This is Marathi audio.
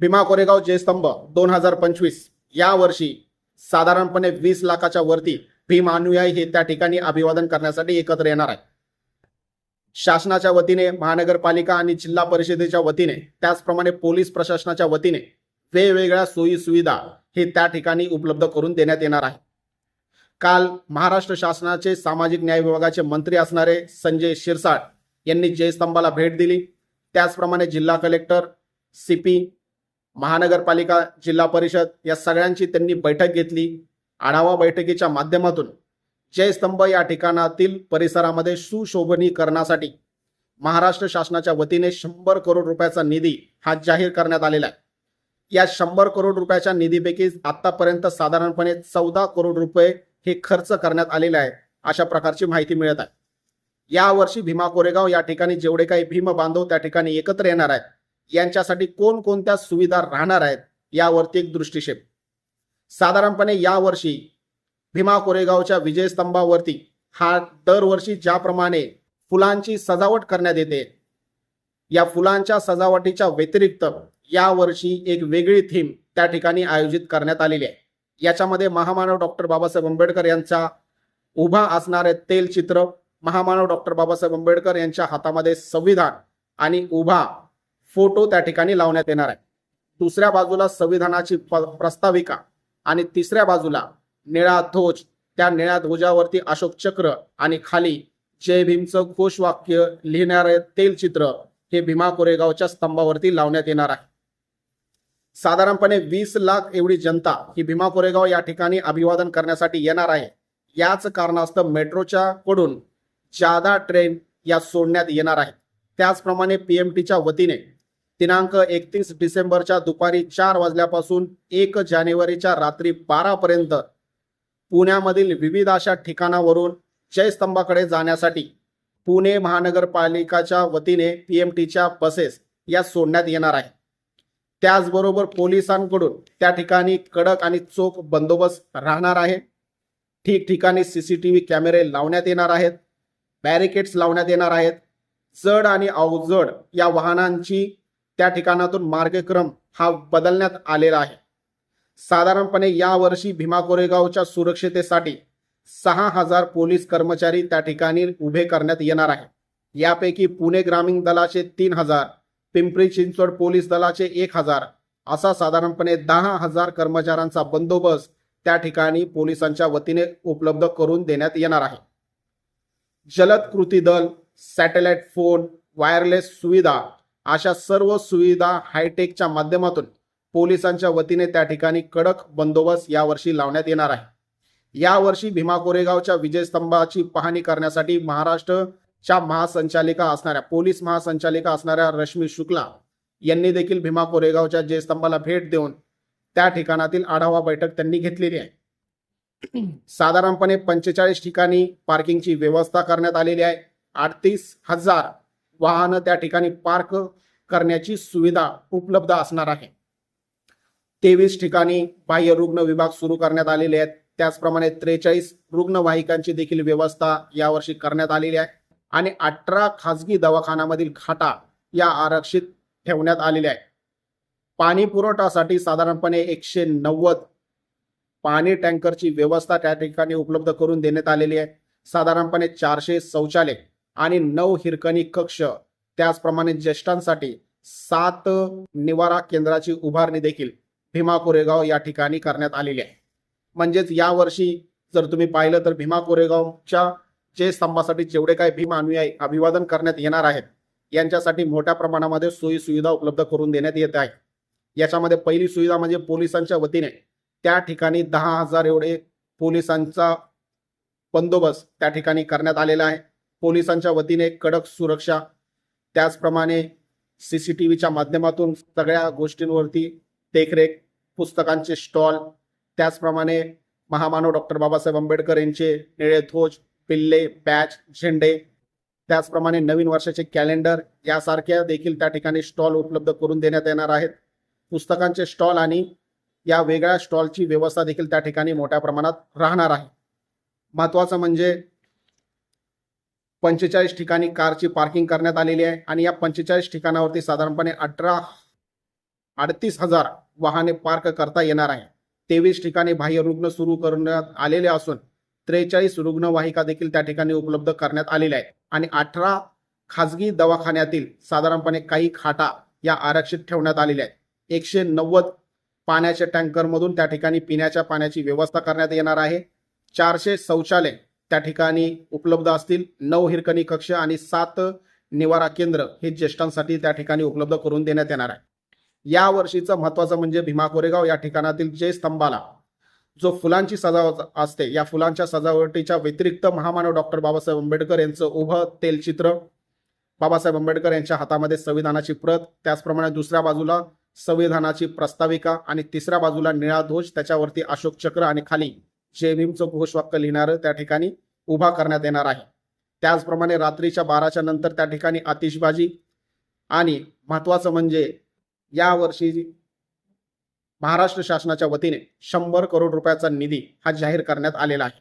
भीमा कोरेगाव जयस्तंभ दोन हजार पंचवीस. या वर्षी साधारणपणे वीस लाखाच्या वरती भीम अनुयायी हे त्या ठिकाणी अभिवादन करण्यासाठी एकत्र येणार आहे शासनाच्या वतीने महानगरपालिका आणि जिल्हा परिषदेच्या वतीने त्याचप्रमाणे पोलीस प्रशासनाच्या वतीने वेगवेगळ्या सोयी सुविधा हे त्या ठिकाणी उपलब्ध करून देण्यात येणार आहे. काल महाराष्ट्र शासनाचे सामाजिक न्याय विभागाचे मंत्री असणारे संजय शिरसाट यांनी जयस्तंभाला भेट दिली. त्याचप्रमाणे जिल्हा कलेक्टर सीपी महानगरपालिका जिल्हा परिषद या सगळ्यांची त्यांनी बैठक घेतली. आढावा बैठकीच्या माध्यमातून जयस्तंभ या ठिकाणातील परिसरामध्ये सुशोभनीकरणासाठी महाराष्ट्र शासनाच्या वतीने शंभर करोड रुपयाचा निधी हा जाहीर करण्यात आलेला आहे. या शंभर करोड रुपयाच्या निधीपैकी आतापर्यंत साधारणपणे चौदा करोड रुपये हे खर्च करण्यात आलेले आहे अशा प्रकारची माहिती मिळत आहे. यावर्षी भीमा कोरेगाव या ठिकाणी जेवढे काही भीम बांधव त्या ठिकाणी एकत्र येणार आहेत यांच्यासाठी कोणकोणत्या सुविधा राहणार आहेत यावरती एक दृष्टिक्षेप. साधारणपणे यावर्षी भीमा कोरेगावच्या विजयस्तंभावरती हा दरवर्षी ज्याप्रमाणे फुलांची सजावट करण्यात येते या फुलांच्या सजावटीच्या व्यतिरिक्त यावर्षी एक वेगळी थीम त्या ठिकाणी आयोजित करण्यात आलेली आहे. याच्यामध्ये महामानव डॉक्टर बाबासाहेब आंबेडकर यांचा उभा असणारे तेल चित्र महामानव डॉक्टर बाबासाहेब आंबेडकर यांच्या हातामध्ये संविधान आणि उभा फोटो त्या ठिकाणी लावण्यात येणार आहे. दुसऱ्या बाजूला संविधानाची प्रस्ताविका आणि तिसऱ्या बाजूला निळा ध्वज त्या निळ्या ध्वजावरती अशोक चक्र आणि खाली जय भीमचं घोषवाक्य लिहिणारे तेलचित्र हे भीमा कोरेगावच्या स्तंभावरती लावण्यात येणार आहे. साधारणपणे वीस लाख एवढी जनता ही भीमा कोरेगाव या ठिकाणी अभिवादन करण्यासाठी येणार आहे. याच कारणास्तव मेट्रोच्या कडून जादा ट्रेन या सोडण्यात येणार आहेत. त्याचप्रमाणे पीएमटीच्या वतीने दिनांक एकतीस डिसेंबरच्या दुपारी चार वाजल्यापासून एक जानेवारीच्या रात्री बारापर्यंत पुण्यामधील विविध अशा ठिकाणावरून जयस्तंभाकडे जाण्यासाठी पुणे महानगरपालिकाच्या वतीने पी एम टीच्या बसेस या सोडण्यात येणार आहे त्याचबरोबर पोलिसांकडून त्या ठिकाणी कडक आणि चोख बंदोबस्त राहणार आहे. ठिकठिकाणी सी सी टी व्ही कॅमेरे लावण्यात येणार आहेत. बॅरिकेड्स लावण्यात येणार आहेत. जड आणि अवजड या वाहनांची त्या ठिकाणातून मार्गक्रम हा बदलण्यात आलेला आहे. साधारणपणे यावर्षी भीमा कोरेगावच्या सुरक्षितेसाठी सहा हजार पोलीस कर्मचारी त्या ठिकाणी उभे करण्यात येणार आहे यापैकी पुणे ग्रामीण दलाचे तीन हजार पिंपरी चिंचवड पोलीस दलाचे एक हजार असा साधारणपणे दहा हजार कर्मचाऱ्यांचा बंदोबस्त त्या ठिकाणी पोलिसांच्या वतीने उपलब्ध करून देण्यात येणार आहे. जलद कृती दल सॅटेलाइट फोन वायरलेस सुविधा अशा सर्व सुविधा हायटेकच्या माध्यमातून पोलिसांच्या वतीने त्या ठिकाणी कडक बंदोबस्त यावर्षी लावण्यात येणार आहे. यावर्षी भीमा कोरेगावच्या विजयस्तंभाची पाहणी करण्यासाठी महाराष्ट्रच्या महासंचालिका असणाऱ्या पोलीस महासंचालिका असणाऱ्या रश्मी शुक्ला यांनी देखील भीमा कोरेगावच्या जयस्तंभाला भेट देऊन त्या ठिकाणातील आढावा बैठक त्यांनी घेतलेली आहे. साधारणपणे पंचेचाळीस ठिकाणी पार्किंगची व्यवस्था करण्यात आलेली आहे. अडतीस हजार वाहनं त्या ठिकाणी पार्क करण्याची सुविधा उपलब्ध असणार आहे. तेवीस ठिकाणी बाह्य रुग्ण विभाग सुरू करण्यात आलेले आहेत. त्याचप्रमाणे त्रेचाळीस रुग्णवाहिकांची देखील व्यवस्था यावर्षी करण्यात आलेली आहे. आणि अठरा खाजगी दवाखान्यामधील खाटा या आरक्षित ठेवण्यात आलेल्या आहेत. पाणी पुरवठासाठी साधारणपणे एकशे नव्वद पाणी टँकरची व्यवस्था त्या ठिकाणी उपलब्ध करून देण्यात आलेली आहे. साधारणपणे चारशे शौचालय आणि नऊ हिरकणी कक्ष त्याचप्रमाणे ज्येष्ठांसाठी सात निवारा केंद्राची उभारणी देखील भीमा कोरेगाव या ठिकाणी करण्यात आलेली आहे. म्हणजेच यावर्षी जर तुम्ही पाहिलं तर भीमा कोरेगावच्या जे स्तंभासाठी जेवढे काही भीम अनुयायी अभिवादन करण्यात येणार आहेत यांच्यासाठी मोठ्या प्रमाणामध्ये सोयी सुविधा उपलब्ध करून देण्यात येत आहे. याच्यामध्ये पहिली सुविधा म्हणजे पोलिसांच्या वतीने त्या ठिकाणी दहा हजार एवढे पोलिसांचा बंदोबस्त त्या ठिकाणी करण्यात आलेला आहे. पोलिसांच्या वतीने कडक सुरक्षा त्याचप्रमाणे सी सी टी व्हीच्या माध्यमातून सगळ्या गोष्टींवरती देखरेख पुस्तकांचे स्टॉल त्याचप्रमाणे महामानव डॉक्टर बाबासाहेब आंबेडकर यांचे निळे ध्वज पिल्ले बॅच झेंडे त्याचप्रमाणे नवीन वर्षाचे कॅलेंडर यासारख्या देखील त्या ठिकाणी स्टॉल उपलब्ध करून देण्यात येणार आहेत. पुस्तकांचे स्टॉल आणि या वेगळ्या स्टॉलची व्यवस्था देखील त्या ठिकाणी मोठ्या प्रमाणात राहणार आहे. महत्वाचं म्हणजे पंचेचाळीस ठिकाणी कारची पार्किंग करण्यात आलेली आहे आणि या पंचेचाळीस ठिकाणावरती साधारणपणे अठरा अडतीस हजार वाहने पार्क करता येणार आहे. तेवीस ठिकाणी बाह्य रुग्ण सुरू करण्यात आलेले असून त्रेचाळीस रुग्णवाहिका देखील त्या ठिकाणी उपलब्ध करण्यात आलेल्या आहेत. आणि अठरा खाजगी दवाखान्यातील साधारणपणे काही खाटा या आरक्षित ठेवण्यात आलेल्या आहेत. एकशे नव्वद पाण्याच्या टँकरमधून त्या ठिकाणी पिण्याच्या पाण्याची व्यवस्था करण्यात येणार आहे. चारशे शौचालय त्या ठिकाणी उपलब्ध असतील. नऊ हिरकणी कक्ष आणि सात निवारा केंद्र हे ज्येष्ठांसाठी त्या ठिकाणी उपलब्ध करून देण्यात येणार आहे. या वर्षीचं महत्वाचं म्हणजे भीमा कोरेगाव या ठिकाणातील जय स्तंभाला जो फुलांची सजावट असते या फुलांच्या सजावटीच्या व्यतिरिक्त महामानव डॉक्टर बाबासाहेब आंबेडकर यांचं उभं तेलचित्र बाबासाहेब आंबेडकर यांच्या हातामध्ये संविधानाची प्रत त्याचप्रमाणे दुसऱ्या बाजूला संविधानाची प्रस्ताविका आणि तिसऱ्या बाजूला निळा ध्वज त्याच्यावरती अशोक चक्र आणि खाली जय भीमचं घोषवाक्य लिहिणारं त्या ठिकाणी उभा करण्यात येणार आहे. त्याचप्रमाणे रात्रीच्या बाराच्या नंतर त्या ठिकाणी आतिषबाजी आणि महत्वाचं म्हणजे यावर्षी महाराष्ट्र शासनाच्या वतीने शंभर करोड रुपयाचा निधी हा जाहीर करण्यात आलेला आहे.